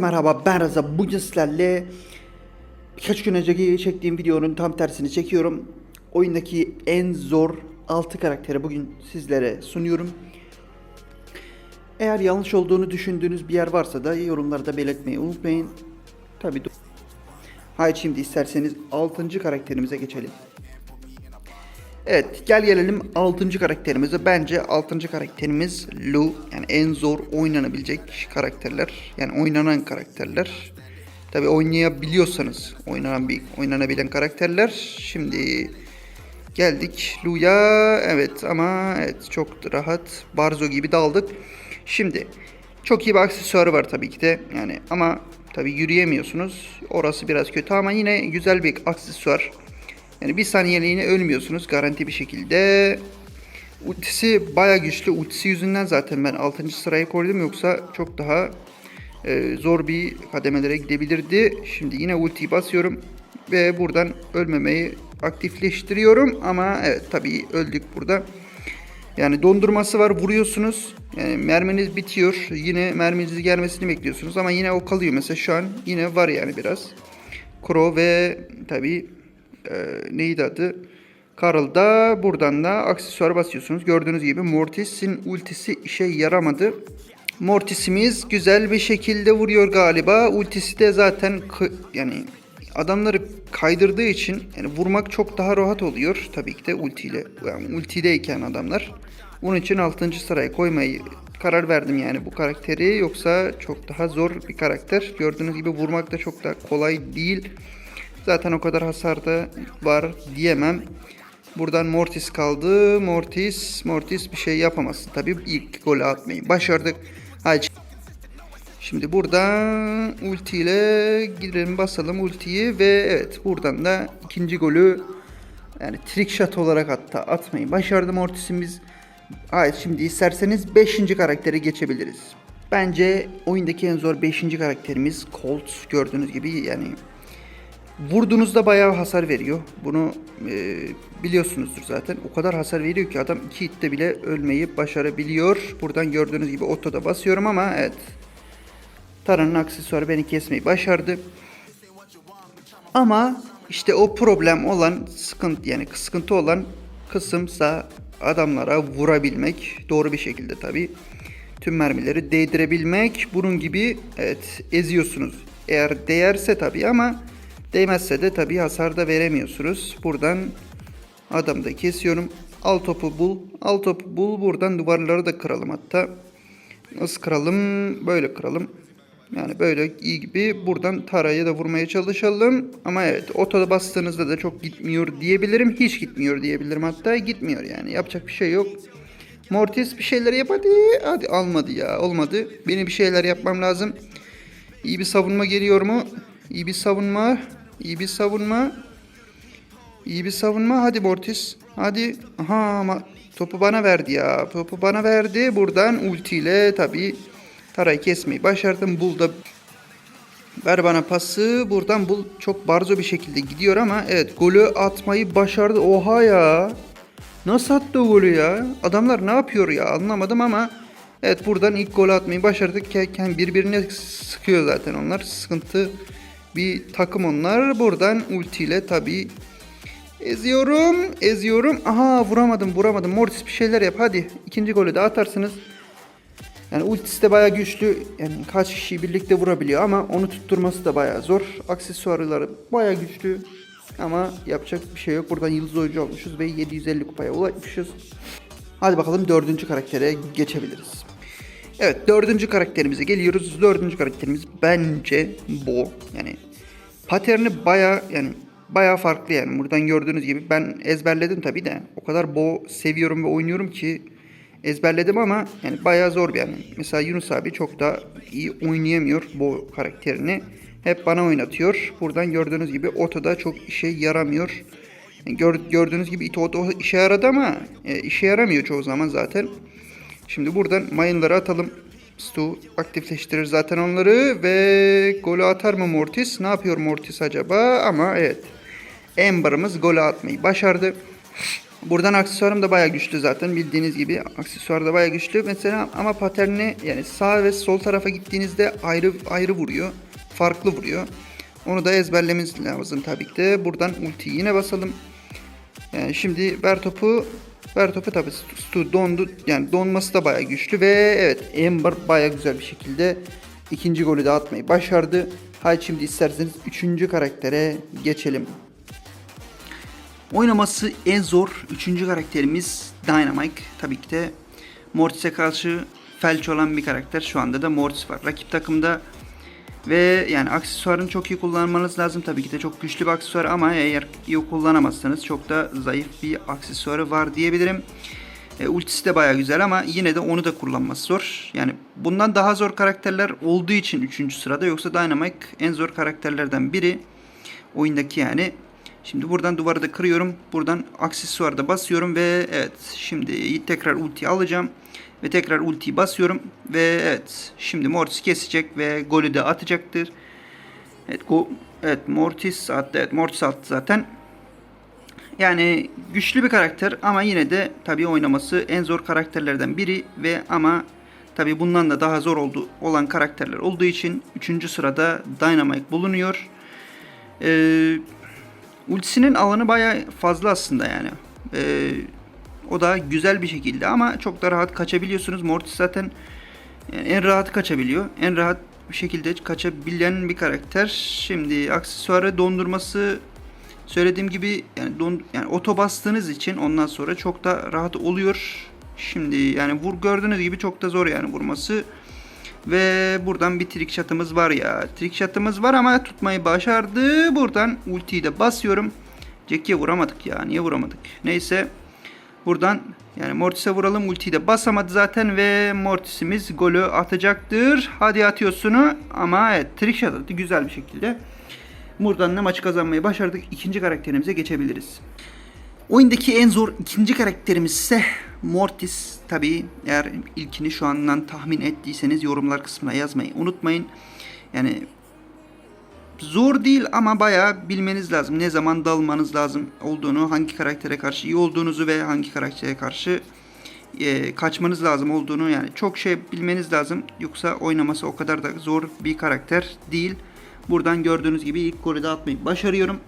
Merhaba ben Reza. Bugün sizlerle birkaç gün önceki çektiğim videonun tam tersini çekiyorum. Oyundaki en zor 6 karakteri bugün sizlere sunuyorum. Eğer yanlış olduğunu düşündüğünüz bir yer varsa da yorumlarda belirtmeyi unutmayın. Tabi Haydi şimdi isterseniz 6. karakterimize geçelim. Evet gel gelelim 6. karakterimize. Bence 6. karakterimiz Lu. Yani en zor oynanabilecek karakterler. Yani oynanan karakterler. Tabi oynayabiliyorsanız oynanan bir oynanabilen karakterler. Şimdi geldik Lu'ya. Evet ama evet çok rahat Barzo gibi daldık. Şimdi çok iyi bir aksesuarı var tabii ki de. Yani ama tabi yürüyemiyorsunuz. Orası biraz kötü ama yine güzel bir aksesuar. Yani bir saniyeliğine ölmüyorsunuz garanti bir şekilde. Ultisi baya güçlü. Ultisi yüzünden zaten ben 6. sıraya koydum yoksa çok daha e, zor bir kademelere gidebilirdi. Şimdi yine ultiyi basıyorum ve buradan ölmemeyi aktifleştiriyorum ama evet tabii öldük burada. Yani dondurması var vuruyorsunuz. Yani merminiz bitiyor. Yine merminizin gelmesini bekliyorsunuz ama yine o kalıyor. Mesela şu an yine var yani biraz. Crow ve tabii e, neydi adı? Carl'da buradan da aksesuar basıyorsunuz. Gördüğünüz gibi Mortis'in ultisi işe yaramadı. Mortis'imiz güzel bir şekilde vuruyor galiba. Ultisi de zaten yani adamları kaydırdığı için yani vurmak çok daha rahat oluyor. Tabii ki de ultiyle yani ultideyken adamlar. Bunun için 6. sıraya koymayı karar verdim yani bu karakteri. Yoksa çok daha zor bir karakter. Gördüğünüz gibi vurmak da çok da kolay değil. Zaten o kadar hasar da var diyemem. Buradan Mortis kaldı. Mortis, Mortis bir şey yapamazsın. Tabii ilk golü atmayı başardık. Haydi. Şimdi buradan ulti ile girelim basalım ultiyi ve evet buradan da ikinci golü yani trick shot olarak hatta atmayı başardı Mortis'imiz. Evet şimdi isterseniz 5. karaktere geçebiliriz. Bence oyundaki en zor 5. karakterimiz Colt. Gördüğünüz gibi yani Vurduğunuzda bayağı hasar veriyor. Bunu e, biliyorsunuzdur zaten. O kadar hasar veriyor ki adam iki hitte bile ölmeyi başarabiliyor. Buradan gördüğünüz gibi otoda basıyorum ama evet. Tara'nın aksesuarı beni kesmeyi başardı. Ama işte o problem olan sıkıntı yani sıkıntı olan kısımsa adamlara vurabilmek doğru bir şekilde tabi tüm mermileri değdirebilmek bunun gibi evet eziyorsunuz eğer değerse tabi ama değmezse de tabi hasar da veremiyorsunuz buradan adamı da kesiyorum al topu bul al topu bul buradan duvarları da kıralım hatta nasıl kıralım böyle kıralım yani böyle iyi gibi buradan Tara'ya da vurmaya çalışalım. Ama evet otoda bastığınızda da çok gitmiyor diyebilirim. Hiç gitmiyor diyebilirim hatta. Gitmiyor yani. Yapacak bir şey yok. Mortis bir şeyler yap hadi. Hadi almadı ya olmadı. Benim bir şeyler yapmam lazım. İyi bir savunma geliyor mu? İyi bir savunma. İyi bir savunma. İyi bir savunma. Hadi Mortis. Hadi. Aha ama topu bana verdi ya. Topu bana verdi. Buradan ultiyle tabii Tarayı kesmeyi başardım. Bul da ver bana pası. Buradan Bul çok barzo bir şekilde gidiyor ama evet golü atmayı başardı. Oha ya. Nasıl attı golü ya? Adamlar ne yapıyor ya anlamadım ama evet buradan ilk golü atmayı başardık. Birbirine sıkıyor zaten onlar. Sıkıntı bir takım onlar. Buradan ultiyle tabii eziyorum. Eziyorum. Aha vuramadım vuramadım. Mortis bir şeyler yap hadi. ikinci golü de atarsınız. Yani ultisi de bayağı güçlü. Yani kaç kişiyi birlikte vurabiliyor ama onu tutturması da bayağı zor. Aksesuarları bayağı güçlü. Ama yapacak bir şey yok. Buradan yıldız oyuncu olmuşuz ve 750 kupaya ulaşmışız. Hadi bakalım dördüncü karaktere geçebiliriz. Evet dördüncü karakterimize geliyoruz. Dördüncü karakterimiz bence Bo. Yani paterni baya yani baya farklı yani. Buradan gördüğünüz gibi ben ezberledim tabi de. O kadar Bo seviyorum ve oynuyorum ki ezberledim ama yani bayağı zor bir yani. Mesela Yunus abi çok da iyi oynayamıyor bu karakterini. Hep bana oynatıyor. Buradan gördüğünüz gibi otoda çok işe yaramıyor. Yani gör, gördüğünüz gibi ito oto işe yaradı ama e, işe yaramıyor çoğu zaman zaten. Şimdi buradan mayınları atalım. Stu aktifleştirir zaten onları ve golü atar mı Mortis? Ne yapıyor Mortis acaba? Ama evet. Amber'ımız golü atmayı başardı. Buradan aksesuarım da bayağı güçlü zaten bildiğiniz gibi aksesuar da bayağı güçlü. Mesela ama paterni yani sağ ve sol tarafa gittiğinizde ayrı ayrı vuruyor. Farklı vuruyor. Onu da ezberlememiz lazım tabii ki de. Buradan ultiyi yine basalım. Yani şimdi ver topu ver topu tabii Stu dondu. Yani donması da bayağı güçlü ve evet Amber bayağı güzel bir şekilde ikinci golü de atmayı başardı. Haydi şimdi isterseniz üçüncü karaktere geçelim. Oynaması en zor üçüncü karakterimiz Dynamite. Tabii ki de Mortis'e karşı felç olan bir karakter. Şu anda da Mortis var. Rakip takımda ve yani aksesuarını çok iyi kullanmanız lazım. Tabii ki de çok güçlü bir aksesuar ama eğer iyi kullanamazsanız çok da zayıf bir aksesuarı var diyebilirim. E, ultisi de baya güzel ama yine de onu da kullanması zor. Yani bundan daha zor karakterler olduğu için 3. sırada yoksa Dynamite en zor karakterlerden biri. Oyundaki yani. Şimdi buradan duvarı da kırıyorum. Buradan aksesuarı da basıyorum ve evet şimdi tekrar ulti alacağım. Ve tekrar ultiyi basıyorum. Ve evet şimdi Mortis kesecek ve golü de atacaktır. Evet, go evet Mortis attı. Evet Mortis attı zaten. Yani güçlü bir karakter ama yine de tabii oynaması en zor karakterlerden biri ve ama tabii bundan da daha zor oldu olan karakterler olduğu için 3. sırada Dynamite bulunuyor. Ee, ultisinin alanı baya fazla aslında yani. Ee, o da güzel bir şekilde ama çok da rahat kaçabiliyorsunuz. Mortis zaten yani en rahat kaçabiliyor. En rahat bir şekilde kaçabilen bir karakter. Şimdi aksesuarı dondurması söylediğim gibi yani don yani oto bastığınız için ondan sonra çok da rahat oluyor. Şimdi yani vur gördüğünüz gibi çok da zor yani vurması. Ve buradan bir trick shot'ımız var ya. Trick shot'ımız var ama tutmayı başardı. Buradan ultiyi de basıyorum. Jack'e vuramadık ya. Niye vuramadık? Neyse. Buradan yani Mortis'e vuralım. Ultiyi de basamadı zaten ve Mortis'imiz golü atacaktır. Hadi atıyorsunu ama evet trick attı güzel bir şekilde. Buradan da maçı kazanmayı başardık. İkinci karakterimize geçebiliriz. Oyundaki en zor ikinci karakterimiz ise Mortis. Tabii eğer ilkini şu andan tahmin ettiyseniz yorumlar kısmına yazmayı unutmayın. Yani zor değil ama bayağı bilmeniz lazım. Ne zaman dalmanız lazım olduğunu, hangi karaktere karşı iyi olduğunuzu ve hangi karaktere karşı e, kaçmanız lazım olduğunu yani çok şey bilmeniz lazım. Yoksa oynaması o kadar da zor bir karakter değil. Buradan gördüğünüz gibi ilk golü de atmayı başarıyorum.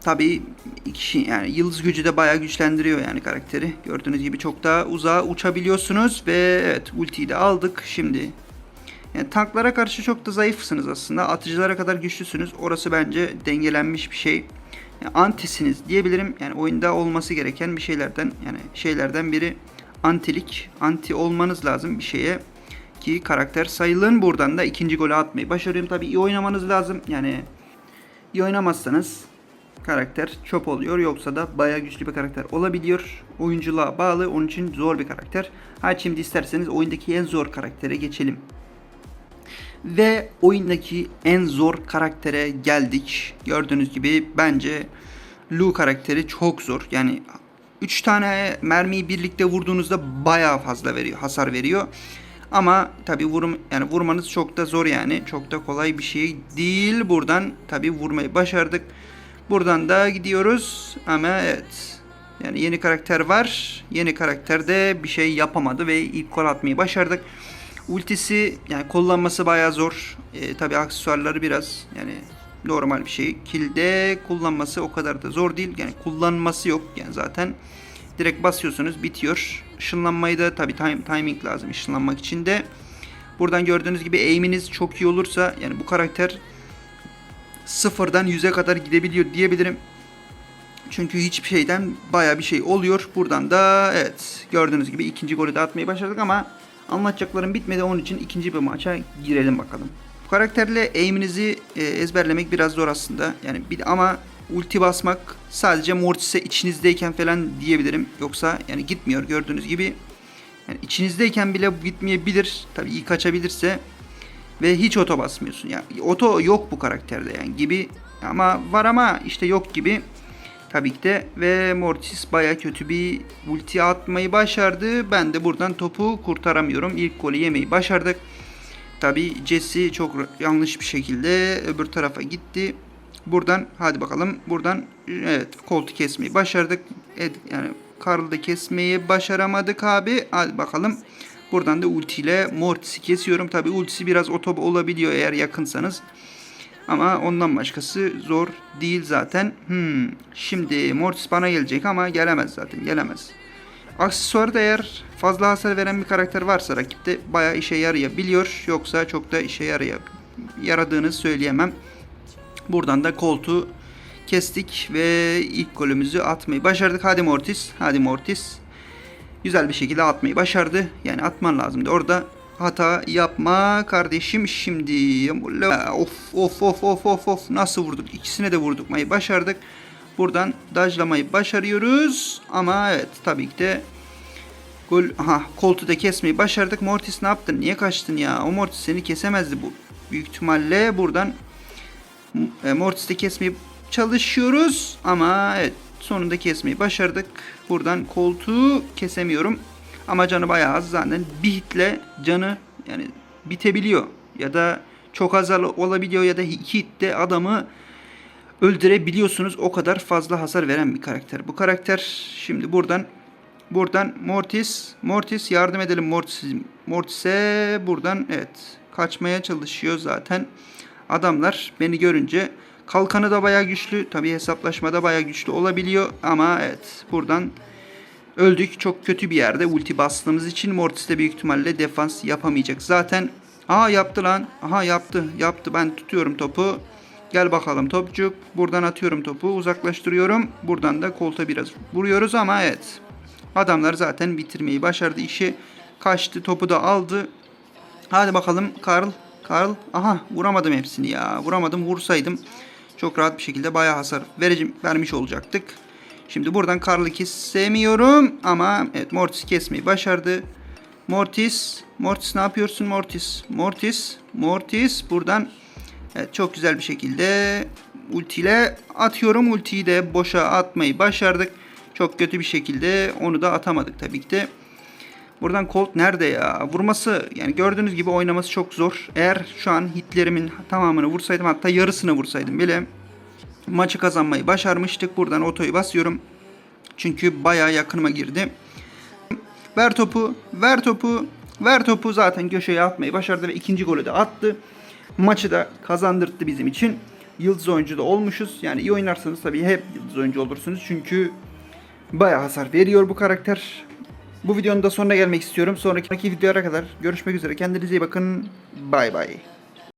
Tabii iki, yani yıldız gücü de bayağı güçlendiriyor yani karakteri. Gördüğünüz gibi çok daha uzağa uçabiliyorsunuz ve evet ultiyi de aldık. Şimdi yani tanklara karşı çok da zayıfsınız aslında. Atıcılara kadar güçlüsünüz. Orası bence dengelenmiş bir şey. Yani antisiniz diyebilirim. Yani oyunda olması gereken bir şeylerden yani şeylerden biri antilik. Anti olmanız lazım bir şeye ki karakter sayılın. Buradan da ikinci golü atmayı başarıyorum. Tabii iyi oynamanız lazım. Yani iyi oynamazsanız karakter çöp oluyor. Yoksa da bayağı güçlü bir karakter olabiliyor. Oyunculuğa bağlı. Onun için zor bir karakter. Hadi şimdi isterseniz oyundaki en zor karaktere geçelim. Ve oyundaki en zor karaktere geldik. Gördüğünüz gibi bence Lu karakteri çok zor. Yani 3 tane mermiyi birlikte vurduğunuzda bayağı fazla veriyor, hasar veriyor. Ama tabi vurum yani vurmanız çok da zor yani. Çok da kolay bir şey değil. Buradan tabi vurmayı başardık. Buradan da gidiyoruz ama evet. Yani yeni karakter var. Yeni karakter de bir şey yapamadı ve ilk gol atmayı başardık. Ultisi yani kullanması bayağı zor. E, tabi aksesuarları biraz yani normal bir şey. Kilde kullanması o kadar da zor değil. Yani kullanması yok yani zaten. Direkt basıyorsunuz bitiyor. Işınlanmayı da tabi time, timing lazım ışınlanmak için de. Buradan gördüğünüz gibi aim'iniz çok iyi olursa yani bu karakter sıfırdan 100'e kadar gidebiliyor diyebilirim. Çünkü hiçbir şeyden baya bir şey oluyor. Buradan da evet gördüğünüz gibi ikinci golü de atmayı başardık ama anlatacaklarım bitmedi. Onun için ikinci bir maça girelim bakalım. Bu karakterle aim'inizi e, ezberlemek biraz zor aslında. Yani bir ama ulti basmak sadece Mortis'e içinizdeyken falan diyebilirim. Yoksa yani gitmiyor gördüğünüz gibi. Yani içinizdeyken bile gitmeyebilir. Tabii iyi kaçabilirse ve hiç oto basmıyorsun. Yani oto yok bu karakterde yani gibi ama var ama işte yok gibi. Tabii ki de ve Mortis baya kötü bir ulti atmayı başardı. Ben de buradan topu kurtaramıyorum. İlk golü yemeyi başardık. Tabii Jesse çok yanlış bir şekilde öbür tarafa gitti. Buradan hadi bakalım. Buradan evet koltu kesmeyi başardık. Evet, yani Karl'ı da kesmeyi başaramadık abi. Hadi bakalım. Buradan da ultiyle Mortis'i kesiyorum. Tabi ultisi biraz otob olabiliyor eğer yakınsanız. Ama ondan başkası zor değil zaten. Hmm. Şimdi Mortis bana gelecek ama gelemez zaten. Gelemez. Aksesuarda eğer fazla hasar veren bir karakter varsa rakipte bayağı işe yarayabiliyor. Yoksa çok da işe yaraya yaradığını söyleyemem. Buradan da koltuğu kestik ve ilk golümüzü atmayı başardık. Hadi Mortis. Hadi Mortis. Güzel bir şekilde atmayı başardı. Yani atman lazımdı. Orada hata yapma kardeşim şimdi. Of of of of of of. Nasıl vurduk? İkisine de vurdukmayı başardık. Buradan dajlamayı başarıyoruz. Ama evet tabii ki de gol aha koltuğu da kesmeyi başardık. Mortis ne yaptın? Niye kaçtın ya? O Mortis seni kesemezdi bu. Büyük ihtimalle buradan e, Mortis'te kesmeyi çalışıyoruz ama evet sonunda kesmeyi başardık. Buradan koltuğu kesemiyorum. Ama canı bayağı az zaten. Bir hitle canı yani bitebiliyor. Ya da çok az olabiliyor ya da iki hitte adamı öldürebiliyorsunuz. O kadar fazla hasar veren bir karakter. Bu karakter şimdi buradan buradan Mortis Mortis yardım edelim Mortis Mortis'e buradan evet kaçmaya çalışıyor zaten. Adamlar beni görünce kalkanı da bayağı güçlü. Tabii hesaplaşmada bayağı güçlü olabiliyor ama evet buradan öldük. Çok kötü bir yerde ulti bastığımız için Mortis de büyük ihtimalle defans yapamayacak. Zaten aha yaptı lan. Aha yaptı. Yaptı. Ben tutuyorum topu. Gel bakalım topçuk. Buradan atıyorum topu. Uzaklaştırıyorum. Buradan da kolta biraz vuruyoruz ama evet. Adamlar zaten bitirmeyi başardı işi. Kaçtı topu da aldı. Hadi bakalım Karl. Karl. Aha vuramadım hepsini ya. Vuramadım. Vursaydım çok rahat bir şekilde bayağı hasar verici, vermiş olacaktık. Şimdi buradan Karl'ı kesemiyorum ama evet Mortis kesmeyi başardı. Mortis. Mortis ne yapıyorsun Mortis? Mortis. Mortis buradan evet, çok güzel bir şekilde ultiyle atıyorum. Ultiyi de boşa atmayı başardık. Çok kötü bir şekilde onu da atamadık tabii ki de. Buradan Colt nerede ya? Vurması yani gördüğünüz gibi oynaması çok zor. Eğer şu an hitlerimin tamamını vursaydım hatta yarısını vursaydım bile maçı kazanmayı başarmıştık. Buradan otoyu basıyorum. Çünkü bayağı yakınıma girdi. Ver topu, ver topu, ver topu zaten köşeye atmayı başardı ve ikinci golü de attı. Maçı da kazandırdı bizim için. Yıldız oyuncu da olmuşuz. Yani iyi oynarsanız tabii hep yıldız oyuncu olursunuz. Çünkü bayağı hasar veriyor bu karakter. Bu videonun da sonuna gelmek istiyorum. Sonraki videolara kadar görüşmek üzere. Kendinize iyi bakın. Bay bay.